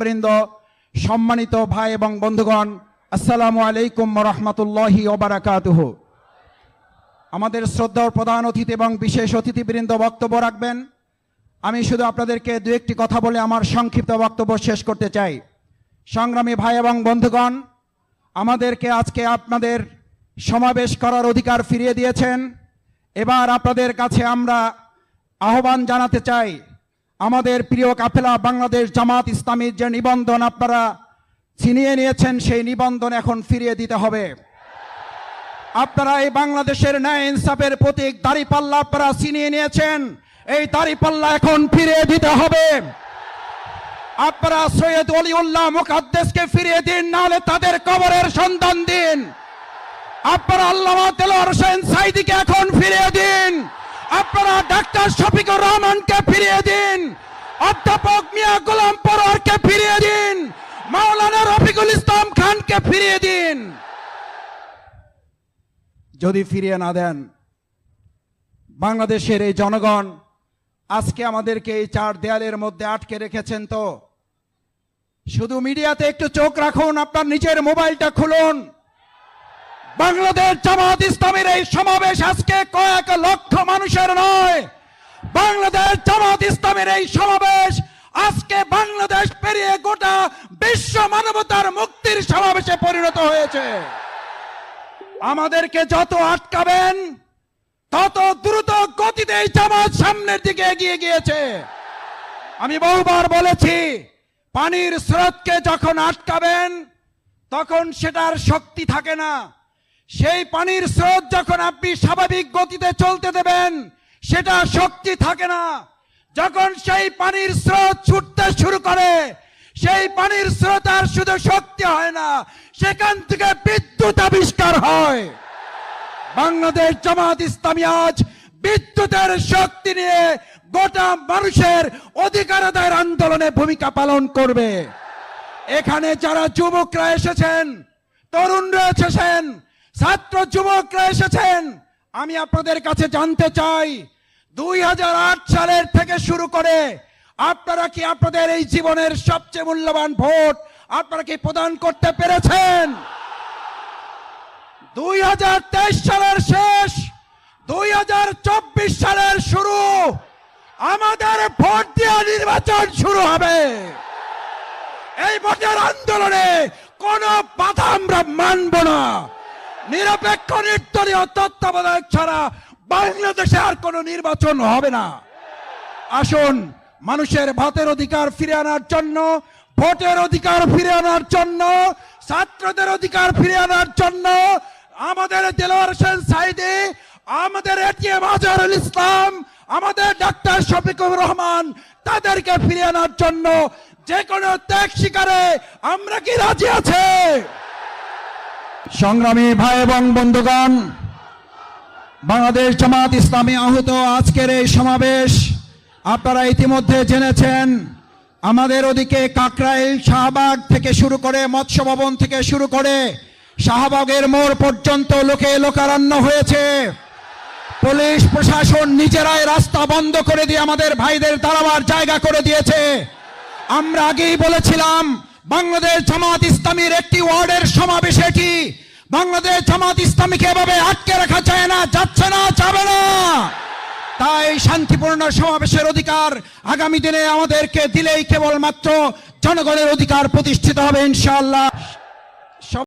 বৃন্দ, সম্মানিত ভাই এবং বন্ধুগণ, আসসালামু আলাইকুম রহমতুল্লাহি ওবারাকাতুহ আমাদের শ্রদ্ধার প্রধান অতিথি এবং বিশেষ অতিথিবৃন্দ বক্তব্য রাখবেন। আমি শুধু আপনাদেরকে দু একটি কথা বলে আমার সংক্ষিপ্ত বক্তব্য শেষ করতে চাই। সংগ্রামী ভাই এবং বন্ধুগণ, আমাদেরকে আজকে আপনাদের সমাবেশ করার অধিকার ফিরিয়ে দিয়েছেন। এবার আপনাদের কাছে আমরা আহ্বান জানাতে চাই আমাদের প্রিয় কাফেলা বাংলাদেশ জামাত ইসলামীর যে নিবন্ধন আপনারা ছিনিয়ে নিয়েছেন, সেই নিবন্ধন এখন ফিরিয়ে দিতে হবে। আপনারা এই বাংলাদেশের ন্যায় ইনসাফের প্রতীক দাড়িপাল্লা আপনারা ছিনিয়ে নিয়েছেন, এই দাড়িপাল্লা এখন ফিরিয়ে দিতে হবে। আপনারা সৈয়দ অলিউল্লাহ মুকাদ্দেসকে ফিরিয়ে দিন, নাহলে তাদের কবরের সন্ধান দিন। আপনারা আল্লামা তেলোয়ার হোসেন সাইদিকে এখন ফিরিয়ে দিন। আপনারা ডাক্তার শফিকুর রহমানকে ফিরিয়ে দিন। অধ্যাপক মিয়া গোলাম পরোয়ারকে ফিরিয়ে দিন। মাওলানা রফিকুল ইসলাম খানকে ফিরিয়ে দিন। যদি ফিরিয়ে না দেন, বাংলাদেশের এই জনগণ আজকে আমাদেরকে এই চার দেয়ালের মধ্যে আটকে রেখেছেন তো। শুধু মিডিয়াতে একটু চোখ রাখুন, আপনার নিজের মোবাইলটা খুলুন। বাংলাদেশ জামাত ইসলামের এই সমাবেশ আজকে কয়েক লক্ষ মানুষের নয়। বাংলাদেশ জামাত ইসলামের এই সমাবেশ আজকে বাংলাদেশ পেরিয়ে গোটা বিশ্ব মানবতার মুক্তির সমাবেশে পরিণত হয়েছে। আমাদেরকে যত আটকাবেন, তত দ্রুত গতিতে জামাত সামনের দিকে এগিয়ে গিয়েছে। আমি বহুবার বলেছি, পানির স্রোতকে যখন আটকাবেন, তখন সেটার শক্তি থাকে না। সেই পানির স্রোত যখন আপনি স্বাভাবিক গতিতে চলতে দেবেন, সেটা শক্তি থাকে না। যখন সেই পানির স্রোত ছুটতে শুরু করে, সেই পানির স্রোত আর শুধু শক্তি হয় না, সেখান থেকে বিদ্যুৎ আবিষ্কার হয়। বাংলাদেশ জামাত ইসলামী আজ বিদ্যুতের শক্তি নিয়ে গোটা মানুষের অধিকার আদায়ের আন্দোলনে ভূমিকা পালন করবে। এখানে যারা যুবকরা এসেছেন, তরুণরা এসেছেন ছাত্র যুবকরা এসেছেন। আমি আপনাদের কাছে জানতে চাই, দুই হাজার আট সালের থেকে শুরু করে আপনারা কি আপনাদের এই জীবনের সবচেয়ে মূল্যবান ভোট আপনারা কি প্রদান করতে পেরেছেন? দুই হাজার তেইশ সালের শেষ, দুই হাজার চব্বিশ সালের শুরু, আমাদের ভোট দিয়ে নির্বাচন শুরু হবে। এই ভোটের আন্দোলনে কোন বাধা আমরা মানব না। নিরপেক্ষ, নির্দলীয়, তত্ত্বাবধায়ক ছাড়া বাংলাদেশে আর কোনো নির্বাচন হবে না। আসুন, মানুষের ভাতের অধিকার ফিরে আনার জন্য, ভোটের অধিকার ফিরে আনার জন্য, ছাত্রদের অধিকার ফিরে আনার জন্য, আমাদের দেলোয়ার সাইদি, আমাদের এটিএম আজহারুল ইসলাম, আমাদের ডাক্তার শফিকুর রহমান, তাদেরকে ফিরে আনার জন্য যে কোনো ত্যাগ শিকারে আমরা কি রাজি আছে? সংগ্রামী ভাই এবং বন্ধুগণ, বাংলাদেশ জামাত ইসলামী আহত আজকের এই সমাবেশ, আপনারা ইতিমধ্যে জেনেছেন, আমাদের ওদিকে কাকরাইল শাহবাগ থেকে শুরু করে মৎস্য ভবন থেকে শুরু করে শাহবাগের মোড় পর্যন্ত লোকে লোকারণ্য হয়েছে। পুলিশ প্রশাসন নিজেরাই রাস্তা বন্ধ করে দিয়ে আমাদের ভাইদের দাঁড়াবার জায়গা করে দিয়েছে। আমরা আগেই বলেছিলাম বাংলাদেশ জামাত ইসলামীর একটি ওয়ার্ডের সমাবেশ এটি। বাংলাদেশ জামাত ইসলামীকে এভাবে আটকে রাখা যায় না, যাচ্ছে না, যাবে না। তাই শান্তিপূর্ণ সমাবেশের অধিকার আগামী দিনে আমাদেরকে দিলেই কেবলমাত্র জনগণের অধিকার প্রতিষ্ঠিত হবে, ইনশাআল্লাহ।